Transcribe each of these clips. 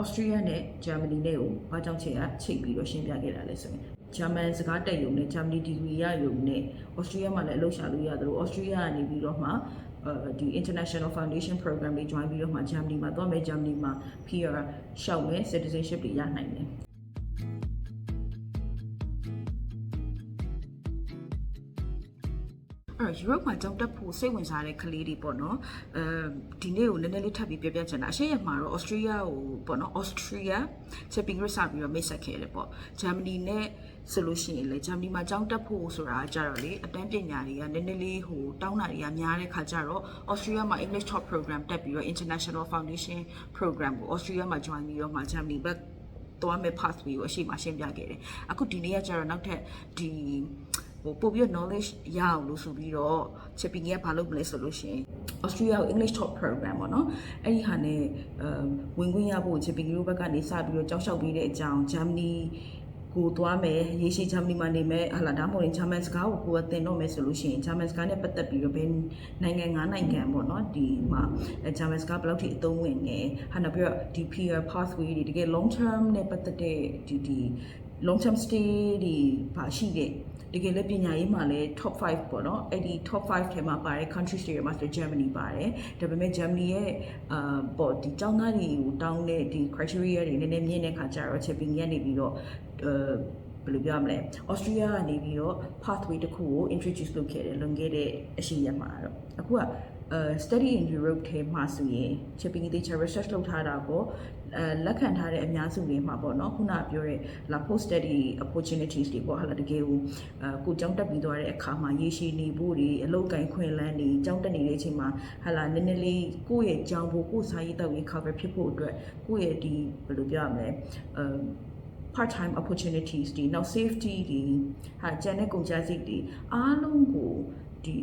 Austria နဲ့ Germany နဲ့ကိုဘာကြောင့်ချိန်ကချိန်ပြီးတော့ရှင်းပြခဲ့တာလဲဆိုရင် German စကားတက်ရုံနဲ့ Germany degree ရရုံနဲ့ Austria မှာလည်းအလုပ်ရှာလို့ရတယ်လို့ Austria ကနေပြီးတော့မှအဲဒီ international foundation program တွေ join ပြီးတော့မှ Germany မှာသွားမယ် Germany မှာ PR ရှောက်မယ် citizenship တွေရနိုင်တယ် တော့ Europe မှာကြောက်တက်ဖို့စိတ်ဝင်စားတဲ့ကလေးတွေပေါ့နော်အဲဒီနေ့ကိုနည်းနည်းလေးထပ်ပြီးပြပြချင်တာအရှိရမှာတော့ Austria ကိုပေါ့နော် Austria ချက်ပြီးရစပြီးတော့မိတ်ဆက်ခဲ့တယ်ပေါ့ Germany နဲ့ဆိုလို့ရှိရင်လေ Germany မှာကြောက်တက်ဖို့ဆိုတာကြတော့လေအတန်းပညာတွေကနည်းနည်းလေးဟိုတောင်းတာတွေကများတဲ့ခါကြတော့ Austria မှာ English Top Program တက်ပြီးတော့ International Foundation Program ကို Austria မှာ join ပြီးတော့မှ Germany ဘက်သွားမဲ့ pathway ကိုအရှိမရှင်းပြခဲ့တယ်အခုဒီနေ့ကကျတော့နောက်ထပ်ဒီ ဟိုပို့ပြီးတော့ knowledge ရအောင်လို့ဆိုပြီးတော့ shipping ကဘာလုပ်မလဲဆိုလို့ရှိရင် Australia ကို English Talk Program ပေါ့နော်အဲ့ဒီဟာနဲ့အဲဝင်ခွင့်ရဖို့ shipping တို့ဘက်ကနေစပြီးတော့ကြောက်လျှောက်ပြီးတဲ့အကြောင်း Germany ကိုသွားမယ်ရေရှည် Germany မှာနေမယ်ဟာလာဒါမှမဟုတ်ရင် German စကားကိုကိုယ်ကသင်တော့မယ်ဆိုလို့ရှိရင် German စကားနဲ့ပတ်သက်ပြီးတော့ဘယ်နိုင်ငံငါးနိုင်ငံပေါ့နော်ဒီမှာ German စကားဘယ်လောက်ထိအသုံးဝင်နေဟာနောက်ပြီးတော့ဒီ PR pathway တွေတကယ် long term နဲ့ပတ်သက်တဲ့ဒီဒီ long term stay တွေပါရှိတဲ့ တကယ်လည်းပညာရေးမှာလည်း top 5ပေါ့နော်အဲ့ဒီ top 5ထဲမှာပါတဲ့ countries တွေမှာဆို Germany ပါတယ်ဒါပေမဲ့ Germany ရဲ့အာပေါ့ဒီကျောင်းသားတွေကိုတောင်းတဲ့ဒီ criteria တွေနည်းနည်းမြင့်တဲ့ခါကျတော့ shipping ရနေပြီးတော့အဲဘယ်လိုပြောရမလဲ Austria ကနေပြီးတော့ pathway တစ်ခုကို introduce လုပ်ခဲ့တယ်လွန်ခဲ့တဲ့အရှိရမှာတော့အခုက အဲ study in Europe ထဲမှာဆိုရင် shipping တေချာ research လုပ်ထားတာပေါ့အဲလက်ခံထားတဲ့အများစုတွေမှာပေါ့နော်ခုနပြောတဲ့ la post study opportunities တွေပေါ့ဟာလာတကယ်ကိုအဲကိုကျောင်းတက်ပြီးသွားတဲ့အခါမှာရေရှည်နေဖို့တွေအလုပ်ကိုင်ခွင့်လန်းတွေကျောင်းတက်နေတဲ့အချိန်မှာဟာလာနည်းနည်းလေးကိုယ့်ရဲ့ကျောင်းဖို့ကိုယ့်စာရေးတောက်ရေး cover ဖြစ်ဖို့အတွက်ကိုယ့်ရဲ့ဒီဘယ်လိုပြောရမလဲအဲ part time opportunities ဒီနောက် safety ဒီဟာကျန်တဲ့ကုန်ကျစရိတ်တွေအားလုံးကိုဒီ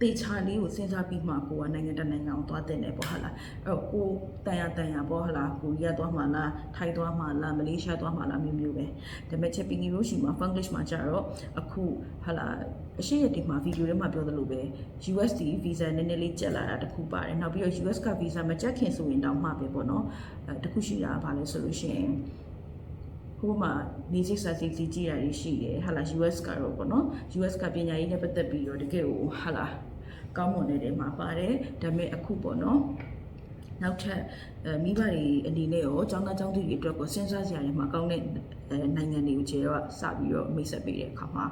တေချာလေးကိုစဉ်းစားပြီးမှကိုကနိုင်ငံတကာနိုင်ငံကိုသွားတင်တယ်ပေါ့ဟာလားအဲ့တော့ကိုတန်ရတန်ရပေါ့ဟာလားကိုရီးယားသွားမှလားထိုင်းသွားမှလားမလေးရှားသွားမှလားမျိုးမျိုးပဲဒါပေမဲ့ချက်ပီနီရိုရှိမှာ Funglish မှာကြတော့အခုဟာလားအရှိရဒီမှာဗီဒီယိုထဲမှာပြောသလိုပဲ USD visa နည်းနည်းလေးကျက်လာတာတခုပါတယ်နောက်ပြီးတော့ US က visa မကျက်ခင်ဆိုရင်တောင်မှပဲပေါ့နော်အဲတခုရှိတာကဘာလဲဆိုလို့ရှိရင် ဟိုမှာနေစိတ်စာစိတ်ကြီးကြည့်ရရှိတယ်ဟာလာ US ကတော့ပေါ့နော် US ကပညာရေးနဲ့ပတ်သက်ပြီးတော့တကယ်ကိုဟာလာကောင်းမွန်တဲ့နေရာမှာပါတယ်ဒါပေမဲ့အခုပေါ့နော်နောက်ထပ်အဲမိဘတွေအနေနဲ့ရောចောင်းသားចောင်းသူတွေအတွက်ကိုစဉ်းစားစရာတွေမှာကောင်းတဲ့အဲနိုင်ငံတွေကိုခြေတော့စပြီးတော့မိတ်ဆက်ပေးတဲ့အခါမှာ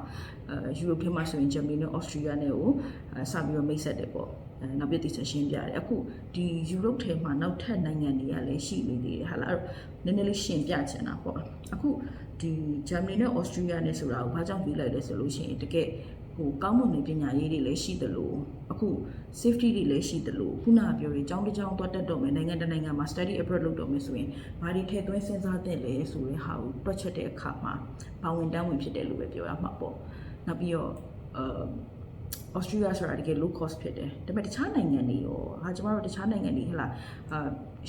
အဲယူရိုပထဲမှာဆိုရင်ဂျာမနီနဲ့ဩစတြေးလျနဲ့ကိုအဲစပြီးတော့မိတ်ဆက်တယ်ပေါ့အဲ နောက်ပြတိဆက်ရှင်းပြတယ်အခုဒီယူရိုပထဲမှာနောက်ထပ်နိုင်ငံတွေကလည်းရှိနေသေးတယ်ဟာလားနည်းနည်းလေးရှင်းပြချင်တာပေါ့အခုဒီဂျာမနီနဲ့ဩစတြေးလျနဲ့ဆိုတာကိုဘာကြောင့်ပြီးလိုက်လဲဆိုလို့ရှိရင်တကယ်ဟိုကောင်းမွန်တဲ့ပညာရေးတွေလည်းရှိသလိုအခု safety တွေလည်းရှိသလိုခုနကပြောရင်ကျောင်းတစ်ကျောင်းသွားတက်တော့မယ်နိုင်ငံတစ်နိုင်ငံမှာ study abroad လုပ်တော့မယ်ဆိုရင်ဘာတွေထည့်သွင်းစဉ်းစားသင့်လဲဆိုတဲ့ဟာကိုတွက်ချက်တဲ့အခါမှာဘာဝင်တန်းဝင်ဖြစ်တယ်လို့ပဲပြောရမှာပေါ့နောက်ပြီးတော့အာ Australia ဆိုတာတကယ် low cost ဖြစ်တယ်ဒါပေမဲ့တခြားနိုင်ငံတွေရောဟာကျမတို့တခြားနိုင်ငံတွေဟလာအာ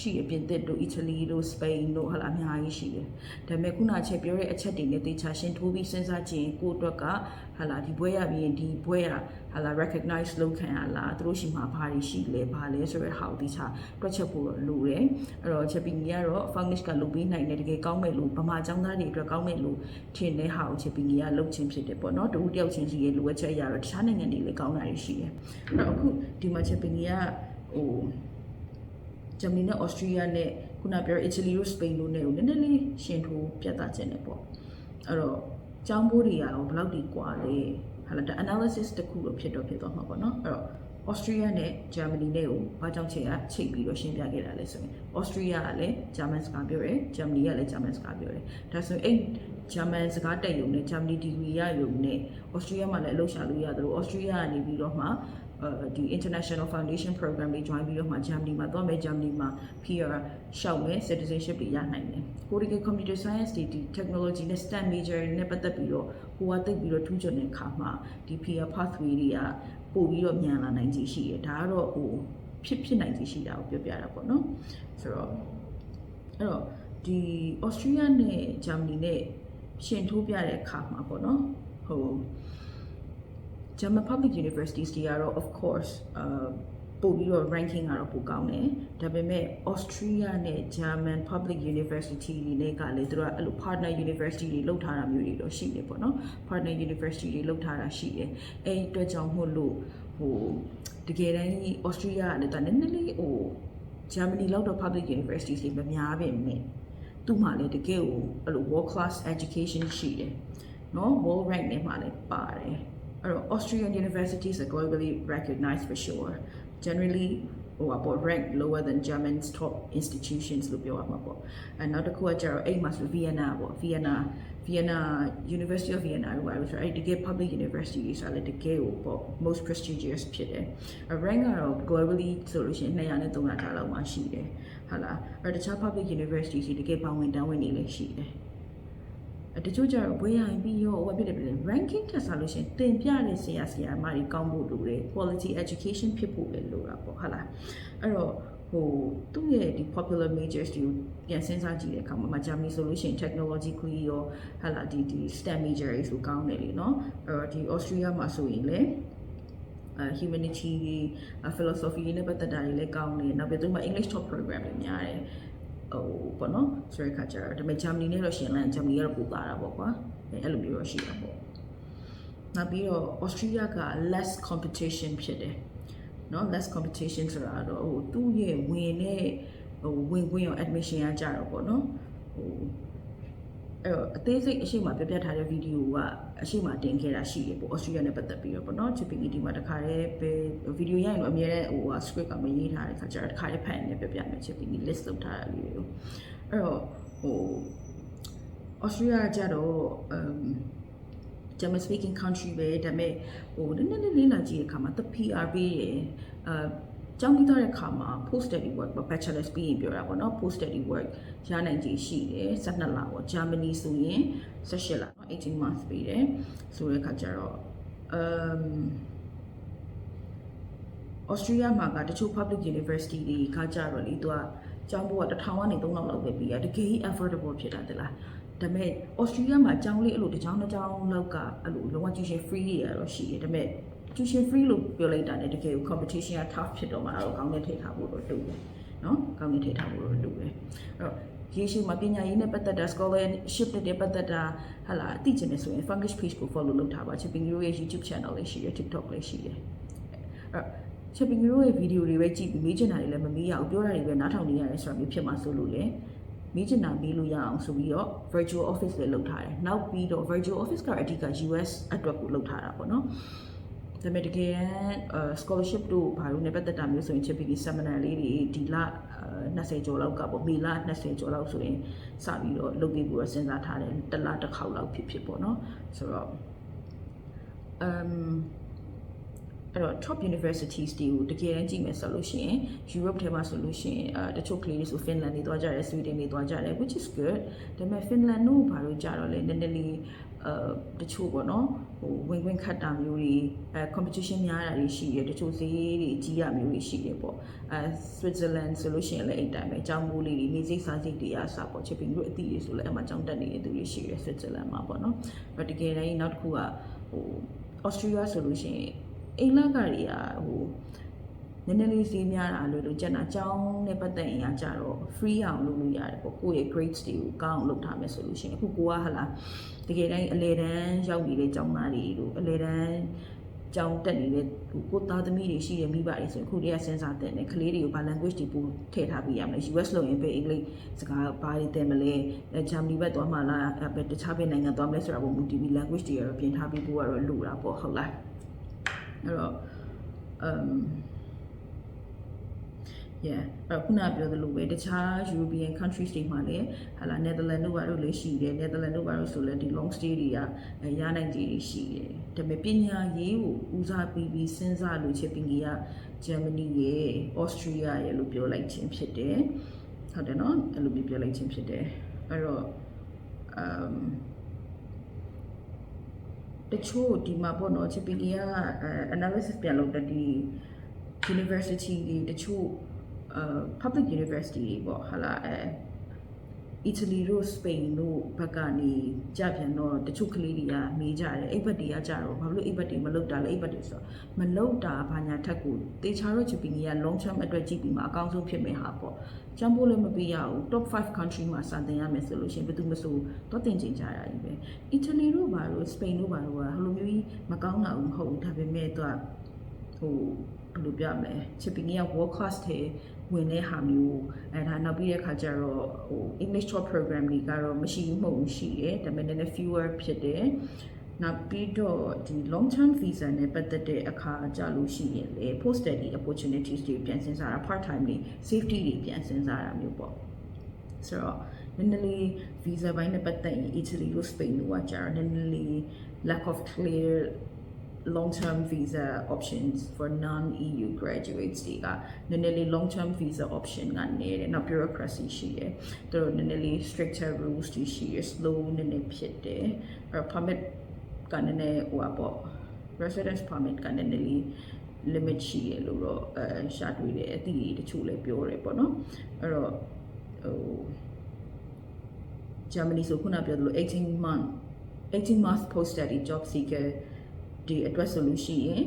ရှိရပြင်သစ်တို့ Italy တို့ Spain တို့ဟလာအများကြီးရှိတယ်ဒါပေမဲ့ခုနချက်ပြောတဲ့အချက်တွေနဲ့တေချာရှင်းထိုးပြီးစဉ်းစားကြည့်ကိုယ့်အတွက်ကဟလာဒီဘွဲရပြီးရင်ဒီဘွဲရဟလာ recognize လုပ်ခံရလားသူတို့ရှိမှာဘာတွေရှိလဲဘာလဲဆိုတဲ့ဟာကိုတေချာတွက်ချက်ဖို့လိုတယ်အဲ့တော့ချက်ပြီးကြီးကတော့ Fungish ကလုပ်ပြီးနိုင်တယ်တကယ်ကောင်းမယ်လို့ဗမာចောင်းသားတွေအတွက်ကောင်းမယ်လို့ထင်တဲ့ဟာကိုချက်ပြီးကြီးကလုပ်ချင်းဖြစ်တယ်ပေါ့နော်တူတယောက်ချင်းစီရဲ့လိုအပ်ချက်အရာတော့တခြားနိုင်ငံတွေလည်းကောင်းတာတွေရှိတယ်အဲ့တော့အခုဒီမှာချက်ပြီးကြီးကဟိုဂျာမနီနဲ့ဩစတြေးလျနဲ့ခုနပြောအီတလီတို့စပိန်တို့နဲ့ကိုနည်းနည်းလေးရှင်ထိုးပြသခြင်းနဲ့ပေါ့အဲ့တော့ကျောင်းဘိုးတွေရောဘယ်လောက်ဒီကွာလဲဟာလာဒါ analysis တစ်ခုတော့ဖြစ်တော့ဖြစ်သွားမှာပေါ့နော်အဲ့တော့ Austria နဲ့ Germany နဲ့ကိုဘာကြောင့်ချိန်ကချိန်ပြီးတော့ရှင်းပြခဲ့တာလဲဆိုရင် Austria ကလည်း German စကားပြောတယ် Germany ကလည်း German စကားပြောတယ်ဒါဆိုရင်အဲ့ German စကားတက်ရုံနဲ့ Germany degree ရရုံနဲ့ Austria မှာလည်းအလုပ်ရှာလို့ရတယ်လို့ Austria ကနေပြီးတော့မှအဲဒီ international foundation program တွေ join ပြီးတော့မှ Germany မှာသွားမယ် Germany မှာ PR ရှောက်မယ် citizenship တွေရနိုင်တယ်ကိုရီးယား computer science တွေဒီ technology နဲ့ STEM major တွေနဲ့ပတ်သက်ပြီးတော့ကိုကသိပြီးတော့ထူးချွန်တဲ့အခါမှာဒီ PR pathway တွေကပို့ပြီးတော့မြန်လာနိုင်ကြီးရှိတယ်ဒါကတော့ဟိုဖြစ်ဖြစ်နိုင်ကြီးရှိတာကိုပြောပြတာပေါ့နော်ဆိုတော့အဲ့တော့ဒီ Austria နဲ့ Germany နဲ့ ရှင်ထိုးပြတဲ့အခါမှာပေါ့နော်ဟို German public universities တွေကတော့ of course အာပို့ပြီးတော့ ranking ကတော့ပိုကောင်းတယ်ဒါပေမဲ့ Austria နဲ့ German Public University တွေနဲ့ကလည်းသူတို့ကအဲ့လို partner university တွေလောက်ထားတာမျိုးတွေတော့ရှိနေပေါ့နော် partner university တွေလောက်ထားတာရှိတယ်အဲ့ဒီအတွက်ကြောင့်မို့လို့ဟိုတကယ်တမ်းကြီး Austria ကလည်းသူကနည်းနည်းလေးဟို Germany လောက်တော့ public university တွေမများပဲနဲ့ သူ့မှာလည်းတကယ်ကိုအဲ့လို world class education ရှိတယ်နော် world rank နဲ့မှာလည်းပါတယ်အဲ့တော့ Austrian universities are globally recognized for sure generally ဟိုပေါ့ rank lower than German's top institutions လို့ပြောရမှာပေါ့အဲနောက်တစ်ခုကကျတော့အဲ့မှာဆို Vienna ပေါ့ Vienna Vienna University of Vienna လို့ပြောဆိုအဲ့ဒီတကယ် public university တွေဆိုလည်းတကယ်ကိုပေါ့ most prestigious ဖြစ်တယ်အဲ rank ကတော့ globally ဆိုလို့ရှိရင်200နဲ့300ထားလောက်မှရှိတယ်ဟုတ်လားအဲတခြား public university တွေတကယ်ပါဝင်တန်းဝင်နေလည်းရှိတယ်အဲ တချို့ကျတော့ဘွေးရရင်ပြီးရောဟိုဖြစ်တယ်ပြည် ranking ထက်စားလို့ရှင်တင်ပြတဲ့ဆရာဆရာမတွေကောင်းဖို့လိုတယ် quality education ဖြစ်ဖို့လည်းလိုတာပေါ့ဟုတ်လားအဲ့တော့ဟိုသူ့ရဲ့ဒီ popular majors တွေကိုပြန်စဉ်းစားကြည့်တဲ့အခါမှာဂျာမနီဆိုလို့ရှိရင် technology ခွေးရောဟာလာဒီဒီ STEM major တွေဆိုကောင်းတယ်လေနော်အဲ့တော့ဒီ Austria မှာဆိုရင်လည်း humanity philosophy နဲ့ပတ်သက်တာတွေလည်းကောင်းတယ်နောက်ပြီးတော့မှ English top program တွေများတယ် ဟိုပေါ့နော်ဆိုတဲ့ခါကျတော့ဒါပေမဲ့ Germany နဲ့တော့ရှင်လန် Germany ကတော့ပိုတာတာပေါ့ကွာအဲ့လိုမျိုးတော့ရှိတာပေါ့နောက်ပြီးတော့ Austria က less competition ဖြစ်တယ်เนาะ less competition ဆိုတာတော့ဟိုသူ့ရဲ့ဝင်တဲ့ဟိုဝင်ဝင်ရော admission ကကြတော့ပေါ့နော်ဟို အဲ့တော့အသေးစိတ်အရှိမပြပြထားတဲ့ဗီဒီယိုကအရှိမတင်ခဲ့တာရှိတယ်ပေါ့ Austria နဲ့ပတ်သက်ပြီးတော့ပေါ့နော် chipping ဒီမှာတခါတည်းပဲဗီဒီယိုရရင်တော့အများနဲ့ဟို script ကမရေးထားတဲ့ခါကျတော့တခါတည်းဖတ်ရင်လည်းပြပြမယ် chipping list လုပ်ထားတာလေးတွေကိုအဲ့တော့ဟို Austria ကကြတော့ um German speaking country ပဲဒါပေမဲ့ဟိုနည်းနည်းလေးလေးလာကြည့်တဲ့အခါမှာ the PR ပေးရယ်အဲ ကျောင်းပြီးသွားတဲ့အခါမှာ post study work ပေါ့ bachelor's ပြီးရင်ပြောတာပေါ့နော် post study work ရနိုင်ခြေရှိတယ်12လပေါ့ Germany ဆိုရင်18လနော်18 months ပေးတယ်ဆိုတဲ့အခါကျတော့ um Austria မှာကတချို့ public university တွေကကြတော့လေသူကကျောင်းဘုတ်က1000ကနေ3000လောက်ပဲပြီးရတကယ် affordable ဖြစ်တာတလားဒါပေမဲ့ Austria မှာကျောင်းလေးအဲ့လိုတစ်ကျောင်းတစ်ကျောင်းလောက်ကအဲ့လိုလုံးဝ tuition free တွေရတော့ရှိတယ်ဒါပေမဲ့ tuition free လို့ပြောလိုက်တာ ਨੇ တကယ်ကို competition က tough ဖြစ်တော့မှာတော့ကောင်းတဲ့ထိထားဖို့တော့တူတယ်နော်ကောင်းတဲ့ထိထားဖို့တော့တူတယ်အဲ့တော့ရေရှည်မှာပညာရေးနဲ့ပတ်သက်တာ scholarship နဲ့ပတ်သက်တာဟာလာအသိချင်နေဆိုရင် fungus page ကို follow လုပ်ထားပါချစ်ပင်ကြီးရဲ့ YouTube channel လေးရှိတယ် TikTok လေးရှိတယ်အဲ့ချစ်ပင်ကြီးရဲ့ဗီဒီယိုတွေပဲကြည့်ပြီးမေးချင်တာတွေလည်းမမေးရဘူးပြောတာတွေပဲနားထောင်နေရတယ်ဆိုတာမျိုးဖြစ်မှာဆိုလို့လေမေးချင်တာမေးလို့ရအောင်ဆိုပြီးတော့ virtual office လည်းလုပ်ထားတယ်နောက်ပြီးတော့ virtual office ကအဓိက US အတွက်ကိုလုပ်ထားတာပေါ့နော် ဒါပေမဲ့တကယ်တမ်း scholarship တို့ဘာလို့ ਨੇ ပတ်သက်တာမျိုးဆိုရင် chip PD seminar လေးတွေဒီလ20ကျော်လောက်ကပေါ့မေလ20ကျော်လောက်ဆိုရင်စပြီးတော့လုပ်ပြီးပြီးတော့စဉ်းစားထားတယ်တစ်လတစ်ခေါက်လောက်ဖြစ်ဖြစ်ပေါ့နော်ဆိုတော့ um အဲ့တော့ top universities တွေကိုတကယ်တမ်းကြည့်မယ်ဆိုလို့ရှိရင် Europe ထဲမှာဆိုလို့ရှိရင်အဲတချို့ကလေးတွေဆို Finland တွေသွားကြတယ် Sweden တွေသွားကြတယ် which is good ဒါပေမဲ့ Finland တို့ဘာလို့ကြတော့လဲနည်းနည်းလေးအဲ တချို့ပေါ့နော်ဟိုဝင်ဝင်ခတ်တာမျိုးတွေအဲ competition များတာတွေရှိတယ်တချို့ဈေးတွေကြီးရမျိုးတွေရှိတယ်ပေါ့အဲ Switzerland ဆိုလို့ရှိရင်လည်းအဲ့တိုင်းပဲအကြောင်းမိုးလေးတွေနေစိတ်စားစိတ်တွေအစားပေါ့ chipping တို့အသီးတွေဆိုလည်းအမှအကြောင်းတက်နေတဲ့သူတွေရှိတယ် Switzerland မှာပေါ့နော်ဒါတကယ်တမ်းနောက်တစ်ခုကဟို Austria ဆိုလို့ရှိရင်အိမ်လကတွေကဟို နည်းနည်းလေးဈေးများတာလို့လို့ကျန်တာအကြောင်းနဲ့ပတ်သက်ရင်ကကြတော့ free အောင်လုပ်လို့ရတယ်ပေါ့ကိုယ့်ရဲ့ grades တွေကိုကောင်းအောင်လုပ်ထားမယ်ဆိုလို့ရှိရင်အခုကိုကဟလာတကယ်တမ်းအလေတန်းရောက်နေတဲ့ကျောင်းသားတွေတို့အလေတန်းကျောင်းတက်နေတဲ့ကိုသားသမီးတွေရှိတဲ့မိဘတွေဆိုရင်အခုတည်းကစဉ်းစားတဲ့နဲ့ကလေးတွေကိုဘာ language တွေပို့ထည့်ထားပေးရမလဲ US လို့ရင်ပဲအင်္ဂလိပ်စကားဘာတွေသင်မလဲဂျာမနီဘက်သွားမှလားပဲတခြားဘယ်နိုင်ငံသွားမလဲဆိုတာပုံမူတည်ပြီး language တွေကတော့ပြင်ထားပေးဖို့ကတော့လိုတာပေါ့ဟုတ်လားအဲ့တော့ um yeah အဲ့ခုနပြောသလိုပဲတခြား European countries တွေမှာလည်းဟာလာ Netherlands တို့ဘာလို့လဲရှိတယ် Netherlands တို့ဘာလို့ဆိုလဲဒီ long stay တွေကရနိုင်ကြည်ရှိတယ်ဒါပေမဲ့ပညာရေးကိုဦးစားပေးပြီးစဉ်းစားလို့ချစ်ပင်ကြီးက Germany ရဲ့ Austria ရဲ့လို့ပြောလိုက်ခြင်းဖြစ်တယ်ဟုတ်တယ်နော်အဲ့လိုမျိုးပြောလိုက်ခြင်းဖြစ်တယ်အဲ့တော့ um တချို့ဒီမှာပေါ့နော်ချပီကီက analysis ပြန်လုပ်တဲ့ဒီ university တွေတချို့ uh public university တွေပေါ့ဟာလာအဲအီတလီတို့စပိန်တို့ဘက်ကနေကြပြန်တော့တချို့ကလေးတွေကမေးကြတယ်အိပ်ဘက်တွေကကြတော့ဘာလို့အိပ်ဘက်တွေမလုတ်တာလဲအိပ်ဘက်တွေဆိုတော့မလုတ်တာဘာညာထက်ကိုတေချာတော့ချပီနီက long term အတွက်ကြည့်ပြီးမှအကောင်းဆုံးဖြစ်မယ်ဟာပေါ့ကျန်ဖို့လည်းမပေးရဘူး top 5 country မှာစတင်ရမယ်ဆိုလို့ရှိရင်ဘယ်သူမဆိုတော့တင်ကျင်ကြရည်ပဲအီတလီတို့ဘာလို့စပိန်တို့ဘာလို့ကဟလိုမျိုးကြီးမကောင်းတာဘူးမဟုတ်ဘူးဒါပေမဲ့သူကဟို ဘယ်လိုပြမလဲချပီနီက world class တဲ့ဝင်တဲ့ဟာမျိုးအဲဒါနောက်ပြီးတဲ့ခါကျတော့ဟို English top program တွေကတော့မရှိဘူးမဟုတ်ဘူးရှိတယ်ဒါပေမဲ့လည်း fewer ဖြစ်တယ်နောက်ပြီးတော့ဒီ long term visa နဲ့ပတ်သက်တဲ့အခါကြလို့ရှိရင်လေ post study opportunities တွေပြန်စဉ်းစားတာ part time တွေ safety တွေပြန်စဉ်းစားတာမျိုးပေါ့ဆိုတော့နည်းနည်းလေး visa ဘိုင်းနဲ့ပတ်သက်ရင် Italy လို့ Spain လို့ကကြာနည်းနည်းလေး lack of clear long-term visa options for non-EU graduates တွေကနည်းနည်းလေး long-term visa option ကနေတယ်နောက် bureaucracy ရှိတယ်သူတို့နည်းနည်းလေး stricter rules တွေရှိတယ် slow နည်းနည်းဖြစ်တယ်အဲ permit ကနည်းနည်းဟိုပါပေါ့ residence permit ကနည်းနည်းလေး limit ရှိရလို့တော့အဲရှာတွေ့တယ်အသည့်တချို့လည်းပြောတယ်ပေါ့နော်အဲ့တော့ဟို Germany ဆိုခုနပြောသလို18 month 18 month post study job seeker ဒီအတွက်ဆိုလို့ရှိရင်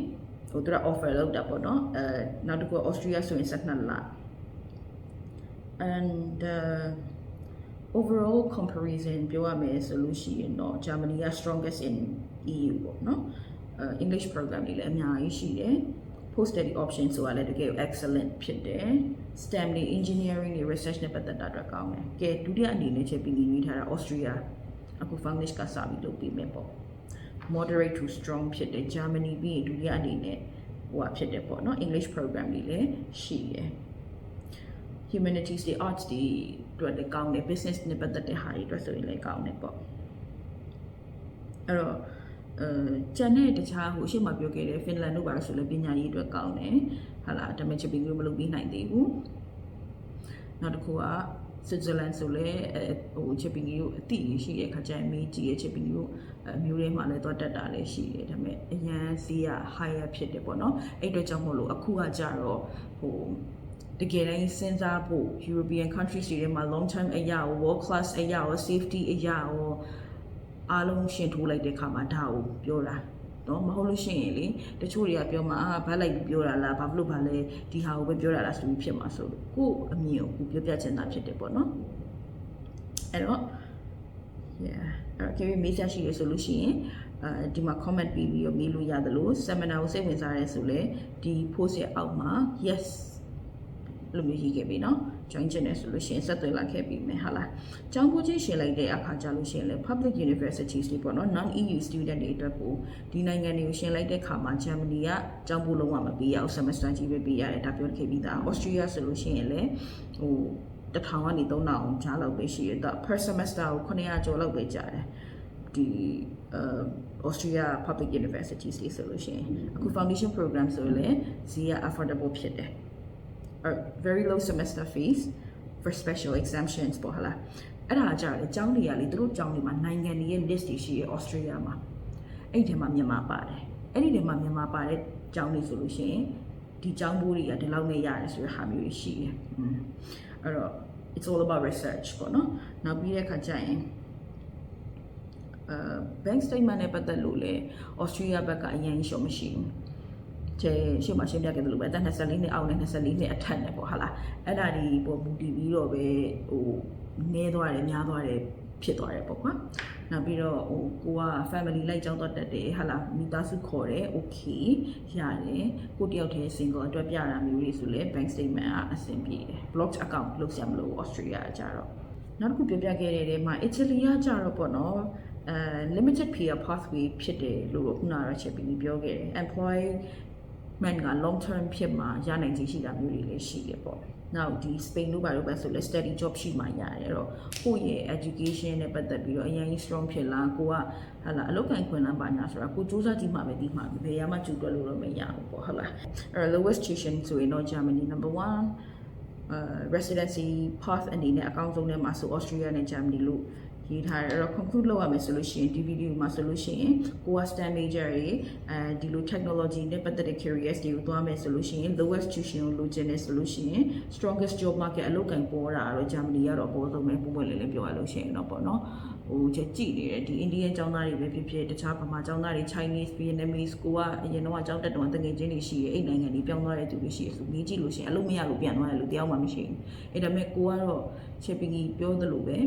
ဟိုသူက offer လုပ်တာပေါ့နော်အဲနောက်တစ်ခု Austria ဆိုရင်12လ and uh, overall comparison ပြောရမယ်ဆိုလို့ရှိရင်တော့ Germany က strongest in EU ပေါ့နော်အဲ English program တွေလည်းအများကြီးရှိတယ် post study option ဆိုတာလည်းတကယ် excellent ဖြစ်တယ် STEM တွေ engineering တွေ research နဲ့ပတ်သက်တာအတွက်ကောင်းတယ်ကဲဒုတိယအနေနဲ့ချက်ပြီးနေထားတာ Austria အခု Funglish ကစပြီးလုပ်ပြီးမယ်ပေါ့ moderate to strong ဖြစ်တယ် Germany ပြီးရင်ဒုတိယအနေနဲ့ဟိုဟာဖြစ်တယ်ပေါ့နော် English program တွေလည်းရှိရယ် humanities တွေ arts တွေအတွက်လည်းကောင်းတယ် business နဲ့ပတ်သက်တဲ့ဟာတွေအတွက်ဆိုရင်လည်းကောင်းတယ်ပေါ့အဲ့တော့အဲကျန်တဲ့တခြားဟိုအရှိမပြောခဲ့တဲ့ Finland တို့ပါလို့ဆိုလည်းပညာရေးအတွက်ကောင်းတယ်ဟာလားဒါပေမဲ့ချပင်မျိုးမလုပ်ပြီးနိုင်သေးဘူးနောက်တစ်ခုက Switzerland ဆိုလည်းဟိုချပင်ကြီးကိုအတိရှိရဲ့ခါကျရင်မေးကြည့်ရဲ့ချပင်ကြီးကိုအမျိုးတွေမှလည်းတော့တက်တာလည်းရှိတယ်ဒါပေမဲ့အရန်စီးက higher ဖြစ်တယ်ပေါ့နော်အဲ့အတွက်ကြောင့်မို့လို့အခုကကြတော့ဟိုတကယ်တမ်းစဉ်းစားဖို့ European countries တွေမှာ long term အရာရော world class အရာရော safety အရာရောအားလုံးရှင်းထိုးလိုက်တဲ့ခါမှာဒါကိုပြောတာ နော်မဟုတ်လို့ရှိရင်လေတချို့တွေကပြောမှာအာဘာလိုက်ပြောတာလားဘာဖြစ်လို့ဘာလဲဒီဟာကိုပဲပြောတာလားဆိုပြီးဖြစ်မှာဆိုလို့ကို့အမြင်ကိုကိုပြောပြချင်တာဖြစ်တယ်ပေါ့နော်အဲ့တော့ yeah အဲ့တော့ မေးချရှိရဆိုလို့ရှိရင်အဲဒီမှာ comment ပြီးပြီးတော့မေးလို့ရတယ်လို့ seminar ကိုစိတ်ဝင်စားရဲဆိုလဲဒီ post ရဲ့အောက်မှာ yes လို့မျိုးရေးခဲ့ပြီเนาะ join ချင်တယ်ဆိုလို့ရှိရင်ဆက်သွယ်လာခဲ့ပြီမယ်ဟာလားကျောင်းပို့ချင်းရှင်းလိုက်တဲ့အခါကျလို့ရှိရင်လေ public universities တွေပေါ့နော် non EU student တွေအတွက်ကိုဒီနိုင်ငံတွေကိုရှင်းလိုက်တဲ့အခါမှာ Germany ကကျောင်းပို့လုံးဝမပေးရအောင် semester ကြီးပဲပေးရတယ်ဒါပြောခဲ့ပြီးသား Austria ဆိုလို့ရှိရင်လေဟိုတထောင်ကနေ3000အောင်ကြားလောက်ပဲရှိရတော့ per semester ကို900ကျော်လောက်ပဲကြားတယ်ဒီအဲ Austria Public Universities တွေဆိုလို့ရှိရင်အခု foundation program ဆိုရင်လည်းဈေးက affordable ဖြစ်တယ် or very low semester fees for special exemptions ပေါ့ဟလားအဲ့ဒါကြတယ်အကြောင်းတွေကလေသူတို့ကြောင်းတွေမှာနိုင်ငံတွေရဲ့ list တွေရှိရ Australia မှာအဲ့ဒီထဲမှာမြန်မာပါတယ်အဲ့ဒီထဲမှာမြန်မာပါတဲ့ကြောင်းတွေဆိုလို့ရှိရင်ဒီကြောင်းဘိုးတွေကဒီလောက်နဲ့ရတယ်ဆိုတဲ့ဟာမျိုးတွေရှိတယ်အဲ့တော့ it's all about research ပေါ့နော်နောက်ပြီးတဲ့အခါကျရင်အဲ bank statement နဲ့ပတ်သက်လို့လေ Australia ဘက်ကအရင်ရှော့မရှိဘူး ကျဲရှေ့မှာရှင်းပြခဲ့သလိုပဲအသက်24နှစ်အောက်နဲ့24နှစ်အထက်နဲ့ပေါ့ဟာလားအဲ့ဒါဒီပေါ်မူတည်ပြီးတော့ပဲဟိုနေသွားတယ်များသွားတယ်ဖြစ်သွားတယ်ပေါ့ကွာနောက်ပြီးတော့ဟိုကိုက family လိုက်ကြောင်းတော့တက်တယ်ဟာလားမိသားစုခေါ်တယ် okay ရတယ်ကိုတယောက်တည်း single အတွက်ပြတာမျိုးတွေဆိုလဲ bank statement ကအဆင်ပြေတယ် blocked account လုပ်ရမလို့ Australia အကြတော့နောက်တစ်ခုပြောပြခဲ့တဲ့နေရာမှာ Italy ကကြတော့ပေါ့နော်အဲ limited peer pathway ဖြစ်တယ်လို့ခုနကတော့ချက်ပြီးပြောခဲ့တယ် employee man က long term ဖြစ်မှာရနိုင်ခြေရှိတာမျိုးတွေလည်းရှိတယ်ပေါ့။ now ဒီ Spain တို့ဘာလို့ပဲဆိုလဲ study job ရှိမှရတယ်အဲ့တော့ကိုယ့်ရဲ့ education နဲ့ပတ်သက်ပြီးတော့အရင်ကြီး strong ဖြစ်လာကိုကဟာလာအလုပ်ကိုင်ခွင့်လမ်းပါညာဆိုတာကိုစူးစမ်းကြည့်မှပဲဒီမှာဘယ်ရမှကျူတွက်လို့တော့မရဘူးပေါ့ဟုတ်လားအဲ့တော့ lowest tuition ဆိုရင်တော့ Germany number 1အဲ residency path အနေနဲ့အကောင်းဆုံးထဲမှာဆို Austria နဲ့ Germany လို့ ရေးထားတယ်အဲ့တော့ conclude လုပ်ရမယ်ဆိုလို့ရှိရင်ဒီ video မှာဆိုလို့ရှိရင်ကိုက STEM major တွေအဲဒီလို technology နဲ့ပတ်သက်တဲ့ careers တွေကိုသွားမယ်ဆိုလို့ရှိရင် lowest tuition ကိုလိုချင်တယ်ဆိုလို့ရှိရင် strongest job market အလုပ်ကံပေါ်တာတော့ Germany ကတော့အပေါ်ဆုံးပဲပုံပွင့်လေးလေးပြောရလို့ရှိရင်တော့ပေါ့နော်ဟိုချက်ကြည့်နေတယ်ဒီ Indian ကျောင်းသားတွေပဲဖြစ်ဖြစ်တခြားဗမာကျောင်းသားတွေ Chinese Vietnamese ကိုကအရင်တော့ကျောင်းတက်တော့တငယ်ချင်းတွေရှိရဲ့အဲ့နိုင်ငံတွေပြောင်းသွားတဲ့သူတွေရှိရဲ့ဆိုနေကြည့်လို့ရှိရင်အလုပ်မရလို့ပြန်သွားတယ်လို့တယောက်မှမရှိဘူးအဲ့ဒါပေမဲ့ကိုကတော့ချက်ပင်ကြီးပြောသလိုပဲ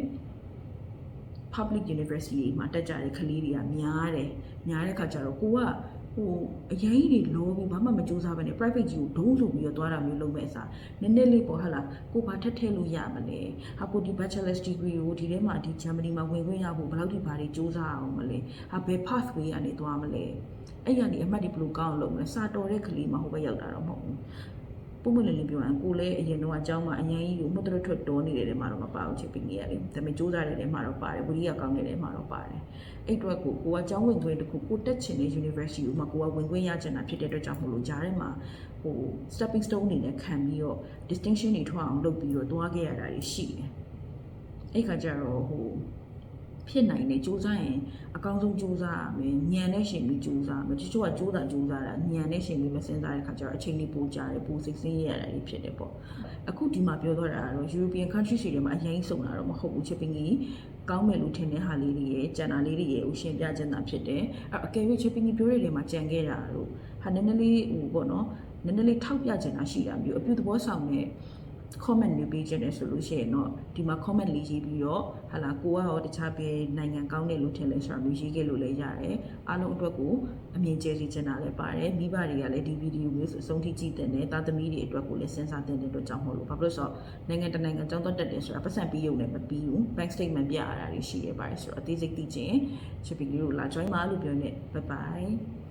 public university တွေမှာတက်ကြတဲ့ကလေးတွေကများတယ်များတဲ့ခါကျတော့ကိုကဟိုအရင်ကြီးတွေလောပြီးဘာမှမကြိုးစားဘဲနဲ့ private ကြီးကိုဒုံးဆိုပြီးတော့သွားတာမျိုးလုပ်မဲ့အစားနည်းနည်းလေးပေါ့ဟာလားကိုဘာထက်ထဲလို့ရမလဲဟာကိုဒီ bachelor's degree ကိုဒီထဲမှာဒီ Germany မှာဝင်ခွင့်ရဖို့ဘယ်လောက်ထိဘာတွေကြိုးစားအောင်မလဲဟာဘယ် pathway ကနေသွားမလဲအဲ့ရနေအမှတ်ဒီဘယ်လိုကောင်းအောင်လုပ်မလဲစာတော်တဲ့ကလေးမှဟိုဘက်ရောက်တာတော့မဟုတ်ဘူး ပုံမှန်လည်းလည်းပြောရရင်ကိုလည်းအရင်တော့အကြောင်းမှာအရင်ကြီးကိုမတော်ထွက်တော်နေတယ်ထဲမှာတော့မပါဘူးချစ်ပြီးနေရတယ်ဒါပေမဲ့စူးစမ်းတဲ့ထဲမှာတော့ပါတယ်ဝိရိယကောင်းတဲ့ထဲမှာတော့ပါတယ်အဲ့အတွက်ကိုကိုကကျောင်းဝင်သွင်းတခုကိုတက်ချင်တဲ့ university ကိုမှကိုကဝင်ခွင့်ရချင်တာဖြစ်တဲ့အတွက်ကြောင့်မလို့ကြားထဲမှာဟို stepping stone အနေနဲ့ခံပြီးတော့ distinction တွေထွက်အောင်လုပ်ပြီးတော့တွားခဲ့ရတာတွေရှိတယ်အဲ့ခါကျတော့ဟို ဖြစ်နိုင်တယ်စူးစမ်းရင်အကောင်းဆုံးစူးစမ်းရမယ်ညံနဲ့ရှင်ပြီးစူးစမ်းရမယ်တချို့ကစူးစမ်းစူးစမ်းတာညံနဲ့ရှင်ပြီးမစင်စားတဲ့ခါကျတော့အချိန်လေးပိုကြာတယ်ပိုစိတ်ဆင်းရတာတွေဖြစ်တယ်ပေါ့အခုဒီမှာပြောတော့တာကတော့ European country တွေထဲမှာအရင်စုံတာတော့မဟုတ်ဘူးချစ်ပင်ကြီးကောင်းမယ်လို့ထင်တဲ့ဟာလေးတွေရဲ့ကြံတာလေးတွေရဲ့ဥရှင်ပြချင်တာဖြစ်တယ်အဲ့အကယ်၍ချစ်ပင်ကြီးပြောတဲ့နေရာမှာကြံခဲ့တာတို့ဟာနည်းနည်းလေးဟိုပေါ့နော်နည်းနည်းလေးထောက်ပြချင်တာရှိတာမျိုးအပြုသဘောဆောင်တဲ့ comment တွေပေးချင်တယ်ဆိုလို့ရှိရင်တော့ဒီမှာ comment လေးရေးပြီးတော့ဟာလာကိုကရောတခြားပြည်နိုင်ငံကောင်းတယ်လို့ထင်လဲဆိုတာမျိုးရေးခဲ့လို့လည်းရတယ်အားလုံးအတွက်ကိုအမြင်ကျဲစီချင်တာလည်းပါတယ်မိဘတွေကလည်းဒီဗီဒီယိုမျိုးဆိုအဆုံးထိကြည့်တဲ့နဲ့သားသမီးတွေအတွက်ကိုလည်းစဉ်းစားတဲ့အတွက်ကြောင့်မဟုတ်လို့ဘာဖြစ်လို့ဆိုတော့နိုင်ငံတနိုင်ငံကျောင်းတော့တက်တယ်ဆိုတာပတ်စံပြီးရုံနဲ့မပြီးဘူး bank statement ပြရတာတွေရှိရပါတယ်ဆိုတော့အသေးစိတ်သိချင်ချစ်ပီလေးကိုလာ join ပါလို့ပြောနေ bye bye